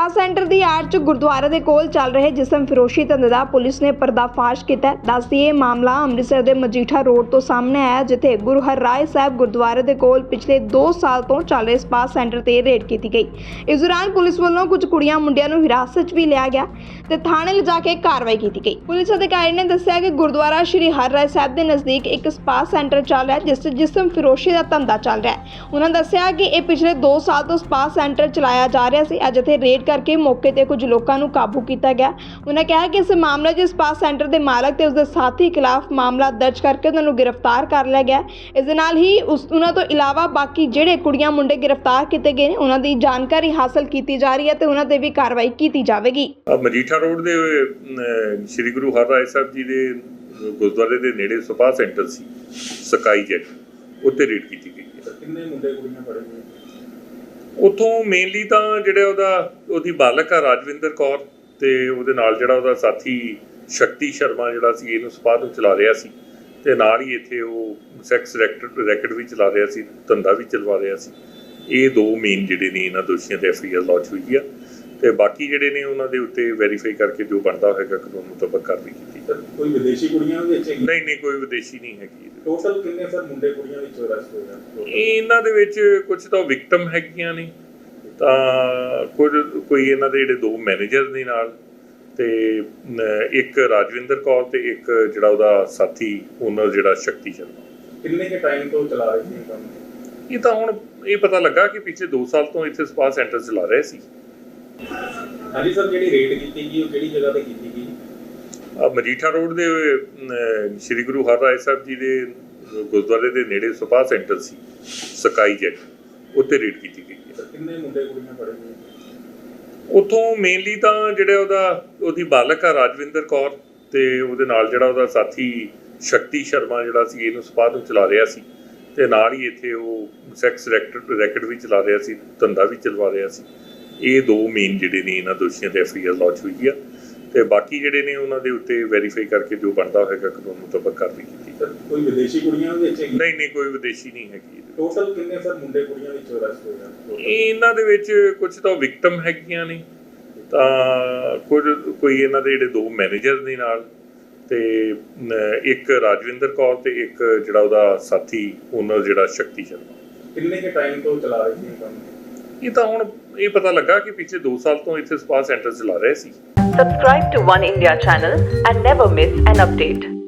Spa centre ਦੀ ਆੜ ਚ ਗੁਰਦੁਆਰੇ ਦੇ ਕੋਲ ਚੱਲ ਰਹੇ ਜਿਸਮ ਫਿਰੋਸ਼ੀ ਧੰਦੇ ਦਾ ਪੁਲਿਸ ਨੇ ਪਰਦਾਫਾਸ਼ ਕੀਤਾ। ਹੈ। ਇਹ ਮਾਮਲਾ ਅੰਮ੍ਰਿਤਸਰ ਦੇ ਮਜੀਠਾ ਰੋਡ ਤੋਂ ਸਾਹਮਣੇ ਆਇਆ, ਜਿੱਥੇ ਗੁਰੂ ਹਰਰਾਏ ਸਾਹਿਬ ਗੁਰਦੁਆਰੇ ਦੇ ਕੋਲ ਪਿਛਲੇ 2 ਸਾਲ ਤੋਂ ਚੱਲ ਰਹੇ ਸਪਾ ਸੈਂਟਰ ਤੇ ਰੇਡ ਕੀਤੀ ਗਈ। ਇਸ ਦੌਰਾਨ ਪੁਲਿਸ ਵੱਲੋਂ ਕੁਝ ਕੁੜੀਆਂ ਮੁੰਡਿਆਂ ਨੂੰ ਹਿਰਾਸਤ 'ਚ ਵੀ ਲਿਆ ਗਿਆ ਤੇ ਥਾਣੇ ਲਿਜਾ ਕੇ ਕਾਰਵਾਈ ਕੀਤੀ ਗਈ। ਪੁਲਿਸ ਅਧਿਕਾਰੀ ਨੇ ਦੱਸਿਆ ਕਿ ਗੁਰਦੁਆਰਾ ਸ਼੍ਰੀ ਹਰਰਾਏ ਸਾਹਿਬ ਦੇ ਨਜ਼ਦੀਕ ਇੱਕ ਸਪਾ ਸੈਂਟਰ ਚੱਲ ਰਿਹਾ, ਜਿਸ 'ਚ ਜਿਸਮ ਫਿਰੋਸ਼ੀ ਦਾ ਧੰਦਾ ਚੱਲ ਰਿਹਾ ਹੈ। ਉਹਨਾਂ ਦੱਸਿਆ ਕਿ ਇਹ ਪਿਛਲੇ 2 ਸਾਲ ਤੋਂ ਸਪਾ ਸੈਂਟਰ ਚਲਾਇਆ ਜਾ ਰਿਹਾ ਸੀ। ਅੱਜ ਇੱਥੇ ਰੇਡ ਕਰਕੇ ਮੌਕੇ ਤੇ ਕੁਝ ਲੋਕਾਂ ਨੂੰ ਕਾਬੂ ਕੀਤਾ ਗਿਆ। ਉਹਨਾਂ ਕਿਹਾ ਕਿ ਇਸ ਮਾਮਲੇ 'ਚ ਸਪਾ ਸੈਂਟਰ ਦੇ ਮਾਲਕ ਤੇ ਉਸਦੇ ਸਾਥੀ ਖਿਲਾਫ ਮਾਮਲਾ ਦਰਜ ਕਰਕੇ ਉਹਨਾਂ ਨੂੰ ਗ੍ਰਿਫਤਾਰ ਕਰ ਲਿਆ ਗਿਆ। ਇਸ ਦੇ ਨਾਲ ਹੀ ਉਸ ਉਹਨਾਂ ਤੋਂ ਇਲਾਵਾ ਬਾਕੀ ਜਿਹੜੇ ਕੁੜੀਆਂ ਮੁੰਡੇ ਗ੍ਰਿਫਤਾਰ ਕੀਤੇ ਗਏ ਨੇ ਉਹਨਾਂ ਦੀ ਜਾਣਕਾਰੀ ਹਾਸਲ ਕੀਤੀ ਜਾ ਰਹੀ ਹੈ ਤੇ ਉਹਨਾਂ ਤੇ ਵੀ ਕਾਰਵਾਈ ਕੀਤੀ ਜਾਵੇਗੀ। ਮਜੀਠਾ ਰੋਡ ਦੇ ਸ੍ਰੀ ਗੁਰੂ ਹਰਰਾਏ ਸਾਹਿਬ ਜੀ ਦੇ ਗੁਰਦੁਆਰੇ ਦੇ ਨੇੜੇ ਸਪਾ ਸੈਂਟਰ ਸੀ ਸਕਾਈ ਜੈਟ ਉੱਤੇ ਰੇਡ ਕੀਤੀ ਗਈ। ਕਿੰਨੇ ਮੁੰਡੇ ਕੁੜੀਆਂ ਫੜੇ ਹੋਏ ਉਥੋਂ ਮੇਨਲੀ ਤਾਂ ਜਿਹੜਾ ਉਹਦਾ, ਉਹਦੀ ਬਾਲਕ ਆ ਰਾਜਵਿੰਦਰ ਕੌਰ ਤੇ ਉਹਦੇ ਨਾਲ ਜਿਹੜਾ ਉਹਦਾ ਸਾਥੀ ਸ਼ਕਤੀ ਸ਼ਰਮਾ ਜਿਹੜਾ ਸੀ, ਇਹਨੂੰ ਸਪਾ ਤੋਂ ਚਲਾ ਰਿਹਾ ਸੀ। ਤੇ ਨਾਲ ਹੀ ਇੱਥੇ ਉਹ ਸੈਕਸ ਰੈਕਟ ਰੈਕਟ ਵੀ ਚਲਾ ਰਿਹਾ ਸੀ, ਧੰਦਾ ਵੀ ਚਲਵਾ ਰਿਹਾ ਸੀ। ਇਹ ਦੋ ਮੇਨ ਜਿਹੜੇ ਨੇ ਇਹਨਾਂ ਦੋਸ਼ੀਆਂ ਤੇ ਐਫਆਈਆਰ ਲਾਂਚ ਹੋਈ ਆ। ਤੇ ਬਾਕੀ ਜਿਹੜੇ ਨੇ ਉਹਨਾਂ ਦੇ ਉੱਤੇ ਵੈਰੀਫਾਈ ਕਰਕੇ ਜੋ ਬਣਦਾ ਹੋਏਗਾ ਕਾਨੂੰਨ ਮੁਤਾਬਕ ਕਾਰਵਾਈ ਕੀਤੀ ਸਰ ਕੋਈ ਵਿਦੇਸ਼ੀ ਕੁੜੀਆਂ ਵਿੱਚ ਨਹੀਂ ਨਹੀਂ ਕੋਈ ਵਿਦੇਸ਼ੀ ਨਹੀਂ ਹੈਗੀ। ਟੋਟਲ ਕਿੰਨੇ ਸਰ ਮੁੰਡੇ ਕੁੜੀਆਂ ਵਿੱਚ ਅਰੈਸਟ ਹੋਏ ਇਹ ਇਹਨਾਂ ਦੇ ਵਿੱਚ ਕੁਝ ਤਾਂ ਵਿਕਟਮ ਹੈਗੀਆਂ ਨੇ। ਤਾਂ ਕੁਝ ਕੋਈ ਇਹਨਾਂ ਦੇ ਜਿਹੜੇ ਦੋ ਮੈਨੇਜਰ ਨੇ ਨਾਲ ਤੇ ਇੱਕ ਰਾਜਵਿੰਦਰ ਕੌਰ ਤੇ ਇੱਕ ਜਿਹੜਾ ਉਹਦਾ ਸਾਥੀ ਓਨਰ ਜਿਹੜਾ ਸ਼ਕਤੀ ਸ਼ਰਮਾ। ਕਿੰਨੇ ਕੇ ਟਾਈਮ ਤੋਂ ਚਲਾ ਰਹੇ ਸੀ ਇਹ ਕੰਮ? ਇਹ ਤਾਂ ਹੁਣ ਇਹ ਪਤਾ ਲੱਗਾ ਕਿ ਪਿਛਲੇ 2 ਸਾਲ ਤੋਂ ਇੱਥੇ ਸਪਾ ਸੈਂਟਰ ਚਲਾ ਰਹੇ ਸੀ। ਹਾਂਜੀ ਸਰ ਜਿਹੜੀ ਰੇਡ ਕੀਤੀ ਗਈ ਉਹ ਕਿਹੜੀ ਜਗ੍ਹਾ ਤੇ ਕੀਤੀ ਗਈ? ਆ ਮਜੀਠਾ ਰੋਡ ਦੇ ਸ੍ਰੀ ਗੁਰੂ ਹਰਰਾਏ ਸਾਹਿਬ ਜੀ ਦੇ ਗੁਰਦੁਆਰੇ ਦੇ ਨੇੜੇ ਸਪਾ ਸੈਂਟਰ ਸੀ ਸਕਾਈ ਜੈਟ। ਉੱਤੇ ਰੇਡ ਕੀਤੀ ਗਈ ਹੈ। ਕਿੰਨੇ ਮੁੰਡੇ ਕੁੜੀਆਂ ਫੜੇ ਹੋਏ ਉਥੋਂ ਮੇਨਲੀ ਤਾਂ ਜਿਹੜਾ ਉਹਦਾ ਉਹਦੀ ਬਾਲਕ ਆ ਰਾਜਵਿੰਦਰ ਕੌਰ ਤੇ ਉਹਦੇ ਨਾਲ ਜਿਹੜਾ ਉਹਦਾ ਸਾਥੀ ਸ਼ਕਤੀ ਸ਼ਰਮਾ ਜਿਹੜਾ ਸੀ ਇਹਨੂੰ ਸਪਾ ਤੋਂ ਚਲਾ ਰਿਹਾ ਸੀ। ਤੇ ਨਾਲ ਹੀ ਇੱਥੇ ਉਹ ਸੈਕਸ ਰੈਕਟ ਰੈਕਟ ਵੀ ਚਲਾ ਰਿਹਾ ਸੀ ਧੰਦਾ ਵੀ ਚਲਵਾ ਰਿਹਾ ਸੀ। ਇਹ ਦੋ ਮੇਨ ਜਿਹੜੇ ਨੇ ਇਹਨਾਂ ਦੋਸ਼ੀਆਂ ਤੇ ਐਫਆਈਆਰ ਲਾਂਚ ਹੋਈ ਆ ਤੇ ਬਾਕੀ ਜਿਹੜੇ ਨੇ ਉਹਨਾਂ ਦੇ ਉੱਤੇ ਵੈਰੀਫਾਈ ਕਰਕੇ ਜੋ ਬਣਦਾ ਹੋਏਗਾ ਕਾਨੂੰਨ ਮੁਤਾਬਕ ਕਾਰਵਾਈ ਕੀਤੀ ਸਰ ਕੋਈ ਵਿਦੇਸ਼ੀ ਕੁੜੀਆਂ ਵੀ ਵਿੱਚ ਨਹੀਂ ਨਹੀਂ ਕੋਈ ਵਿਦੇਸ਼ੀ ਨਹੀਂ ਹੈਗੀ। ਟੋਟਲ ਕਿੰਨੇ ਸਰ ਮੁੰਡੇ ਕੁੜੀਆਂ ਵਿੱਚ ਅਰੈਸਟ ਹੋਏ ਇਹਨਾਂ ਦੇ ਵਿੱਚ ਕੁਝ ਤਾਂ ਵਿਕਟਮ ਹੈਗੀਆਂ ਨੇ ਤਾਂ ਕੁਝ ਕੋਈ ਇਹਨਾਂ ਦੇ ਜਿਹੜੇ ਦੋ ਮੈਨੇਜਰ ਨੇ ਨਾਲ ਤੇ ਇੱਕ ਰਾਜਵਿੰਦਰ ਕੌਰ ਤੇ ਇੱਕ ਜਿਹੜਾ ਉਹਦਾ ਸਾਥੀ ਓਨਰ ਜਿਹੜਾ ਸ਼ਕਤੀ ਸ਼ਰਮਾ। ਕਿੰਨੇ ਕੇ ਟਾਈਮ ਤੋਂ ਚਲਾ ਰਹੇ ਸੀ ਕੰਮ? ਇਹ ਤਾਂ ਹੁਣ ਇਹ ਪਤਾ ਲੱਗਾ ਕਿ ਪਿਛਲੇ 2 ਸਾਲ ਤੋਂ ਇੱਥੇ ਸਪਾ ਸੈਂਟਰ ਚਲਾ ਰਹੇ ਸੀ subscribe to one India channel and never miss an update